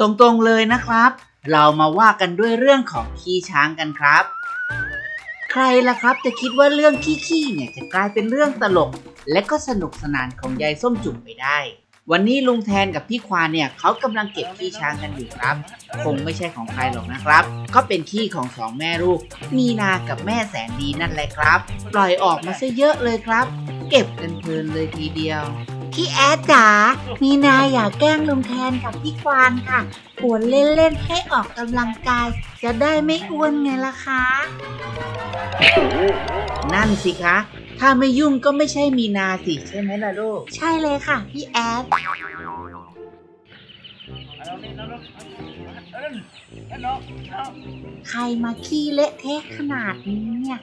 ตรงๆเลยนะครับ เรามาว่ากันด้วยเรื่องของขี้ช้างกันครับ ใครล่ะครับจะคิดว่าเรื่องขี้ๆเนี่ยจะกลายเป็นเรื่องตลก และก็สนุกสนานของยายส้มจุ่มไปได้ วันนี้ลุงแทนกับพี่ควานเนี่ยเขากำลังเก็บขี้ช้างกันอยู่ครับ คงไม่ใช่ของใครหรอกนะครับ ก็เป็นขี้ของสองแม่ลูก มีนากับแม่แสนดีนั่นแหละครับ ปล่อยออกมาซะเยอะเลยครับ เก็บกันเพลินเลยทีเดียว พี่แอดจ๋ามีนาอยากแกล้งลุงแทนกับพี่ควานค่ะปวนเล่นๆให้ออกกำลังกาย จะได้ไม่อ้วนไงล่ะคะ นั่นสิคะ ถ้าไม่ยุ่งก็ไม่ใช่มีนาสิใช่ไหมล่ะลูก ใช่เลยค่ะ พี่แอด ใครมาขี้เละเทะขนาดนี้เนี่ย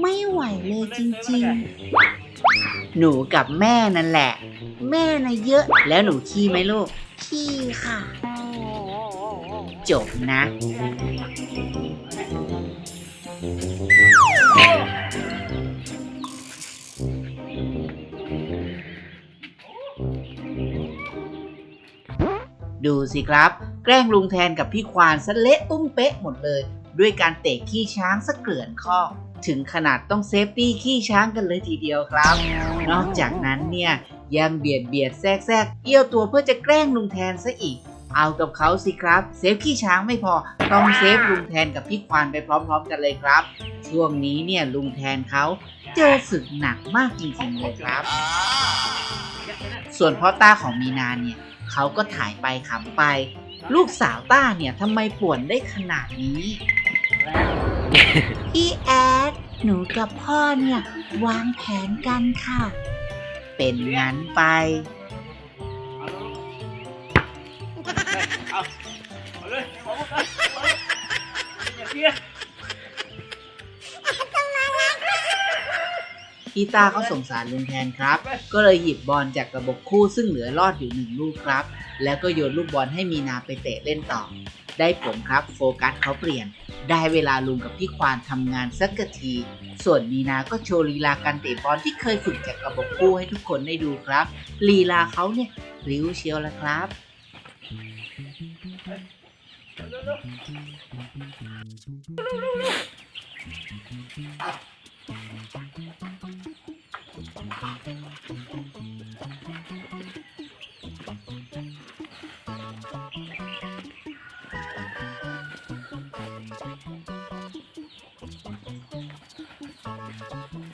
ไม่ไหวเลยจริง หนูกับแม่นั่นแหละๆแม่นะเยอะแล้วหนูขี้ไหมลูก ขี้ค่ะ จบนะ ดูสิครับ แกล้งลุงแทนกับพี่ควานสะเละตุ้มเป๊ะหมดเลย ด้วยการเตะขี้ช้างสะเกลื่อนข้อก ถึงขนาดต้องเซฟตี้ขี้ช้างกันเลยทีเดียวครับ นอกจากนั้นเนี่ยยังเบียดเบียดแทรกแทรกเอี้ยวตัวเพื่อจะแกล้งลุงแทนซะอีก เอากับเขาสิครับ เซฟขี้ช้างไม่พอ ต้องเซฟลุงแทนกับพี่ควานไปพร้อม ๆ กันเลยครับ ช่วงนี้เนี่ยลุงแทนเขาเจอศึกหนักมากจริงๆเลยครับ ส่วนพ่อต้าของมีนาเนี่ยเขาก็ถ่ายไปขำไป ลูกสาวต้าเนี่ยทำไมป่วนได้ขนาดนี้ พี่แอดหนูกับพ่อเนี่ย วางแผนกันค่ะ เป็นงั้นไปพี่ตาเขาสงสารลุงแทนครับ ก็เลยหยิบบอลจากกระบบคู่ซึ่งเหลือรอดอยู่หนึ่งลูกครับ แล้วก็โยนลูกบอลให้มีนาไปเตะเล่นต่อ ได้ผลครับโฟกัสเขาเปลี่ยน ได้เวลาลุงกับพี่ควานทำงานสักกะที ส่วนมีนาก็โชว์ลีลาการเตะบอลที่เคยฝึกจากกระบบคู่ให้ทุกคนได้ดูครับ ลีลาเขาเนี่ยริ้วเชียวละครับ Thank you.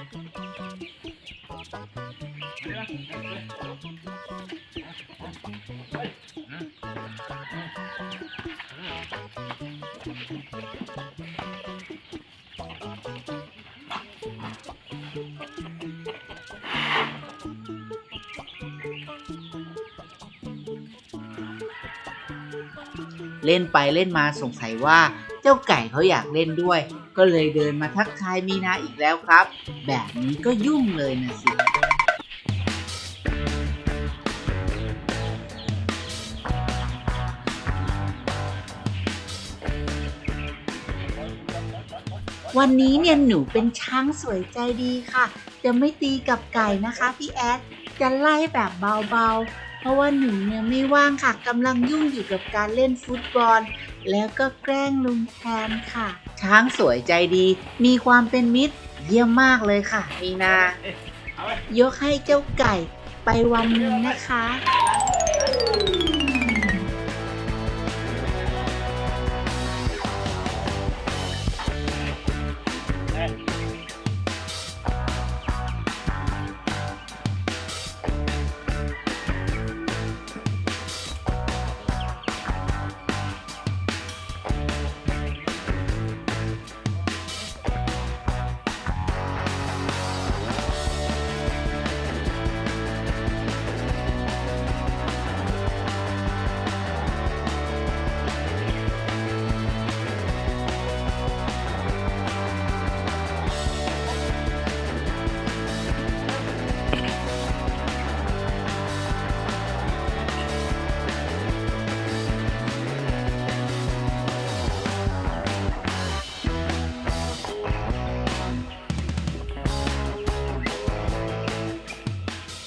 เล่นไปเล่นมาสงสัยว่าเจ้าไก่เขาอยากเล่นด้วย ก็เลยเดินมาทักทายมีนาอีกแล้วครับ แบบนี้ก็ยุ่งเลยนะสิ วันนี้เนี่ยหนูเป็นช้างสวยใจดีค่ะ จะไม่ตีกับไก่นะคะพี่แอด จะไล่แบบเบาๆ เพราะว่าหนูเนี่ยไม่ว่างค่ะกำลังยุ่งอยู่กับการเล่นฟุตบอล แล้วก็แกล้งลุงแทนค่ะ ช้างสวยใจดี มีความเป็นมิตร เยี่ยมมากเลยค่ะ มีนา ยกให้เจ้าไก่ไปวันหนึ่งนะคะพ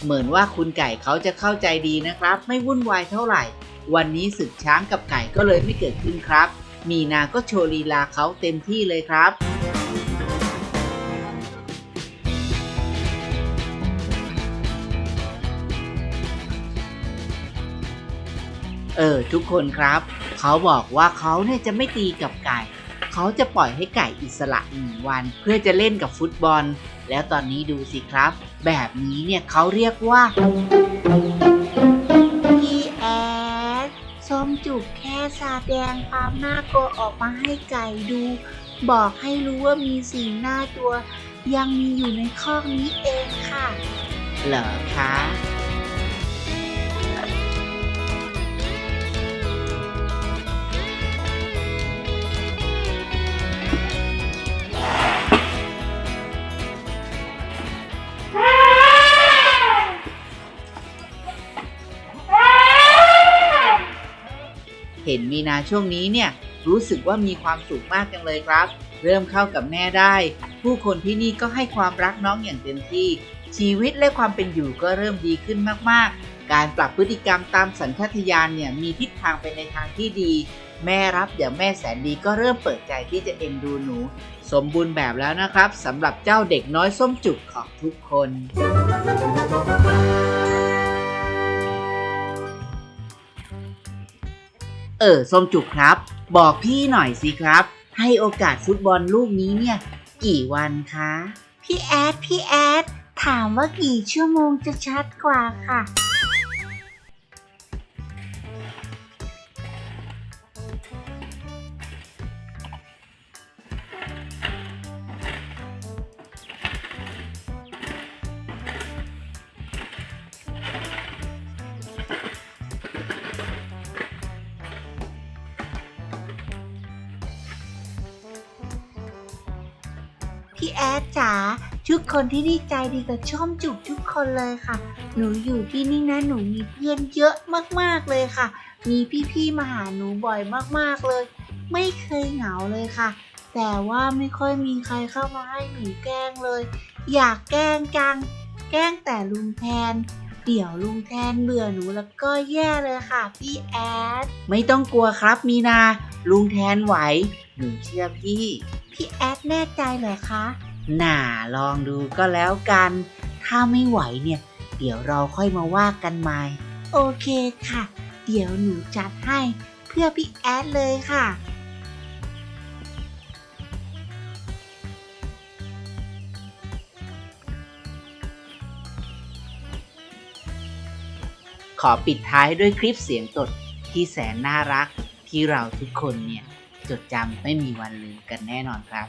เหมือนว่าคุณไก่เขาจะเข้าใจดีนะครับ ไม่วุ่นวายเท่าไหร่ วันนี้ศึกช้างกับไก่ก็เลยไม่เกิดขึ้นครับ มีนาก็โชว์ลีลาเขาเต็มที่เลยครับเออทุกคนครับ เขาบอกว่าเขาเนี่ยจะไม่ตีกับไก่ เขาจะปล่อยให้ไก่อิสระหนึ่งวัน เพื่อจะเล่นกับฟุตบอล แล้วตอนนี้ดูสิครับ แบบนี้เนี่ยเขาเรียกว่าพี่แอดส้มจุกแค่แสดงความน่ากลัวออกมาให้ไก่ดู บอกให้รู้ว่ามีสิ่งน่ากลัว ยังมีอยู่ในคอกนี้เองค่ะ เหรอคะ เห็นมีนาช่วงนี้เนี่ยรู้สึกว่ามีความสุขมากจังเลยครับ เริ่มเข้ากับแม่ได้ ผู้คนที่นี่ก็ให้ความรักน้องอย่างเต็มที่ ชีวิตและความเป็นอยู่ก็เริ่มดีขึ้นมากๆ การปรับพฤติกรรมตามสัญชาตญาณเนี่ยมีทิศทางไปในทางที่ดี แม่รับอย่างแม่แสนดีก็เริ่มเปิดใจที่จะเอ็นดูหนู สมบูรณ์แบบแล้วนะครับสำหรับเจ้าเด็กน้อยส้มจุกของทุกคน เออส้มจุกครับ บอกพี่หน่อยสิครับ ให้โอกาสฟุตบอลลูกนี้เนี่ย กี่วันคะ พี่แอด พี่แอด ถามว่ากี่ชั่วโมงจะชัดกว่าค่ะ อดจ๋าทุกคนที่นี่ใจดีกับช่อมจุกทุกคนเลยค่ะ หนูอยู่ที่นี่นะหนูมีเพื่อนเยอะมากๆเลยค่ะ มีพี่ๆมาหาหนูบ่อยมากๆเลย ไม่เคยเหงาเลยค่ะ แต่ว่าไม่ค่อยมีใครเข้ามาให้หนูแกล้งเลย อยากแกล้งจัง แกล้งแต่ลุงแทนเดี๋ยวลุงแทนเบื่อหนูแล้วก็แย่เลยค่ะพี่แอด ไม่ต้องกลัวครับมีนา ลุงแทนไหว หนูเชื่อพี่ พี่แอดแน่ใจเหรอคะ น่าลองดูก็แล้วกัน ถ้าไม่ไหวเนี่ย เดี๋ยวเราค่อยมาว่ากันใหม่ โอเคค่ะ เดี๋ยวหนูจัดให้เพื่อพี่แอดเลยค่ะขอปิดท้ายด้วยคลิปเสียงตดที่แสนน่ารักที่เราทุกคนเนี่ย จดจำไม่มีวันลืมกันแน่นอนครับ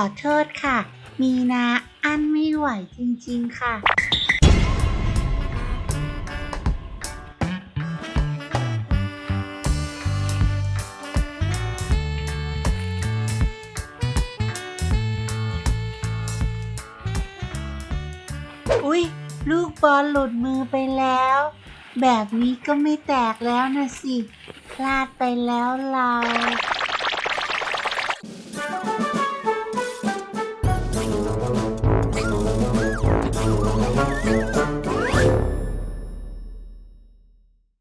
อโทษค่ะ มีนาอันไม่ไหวจริงๆค่ะ อุ๊ย ลูกบอลหลุดมือไปแล้ว แบบนี้ก็ไม่แตกแล้วนะสิ พลาดไปแล้วเรา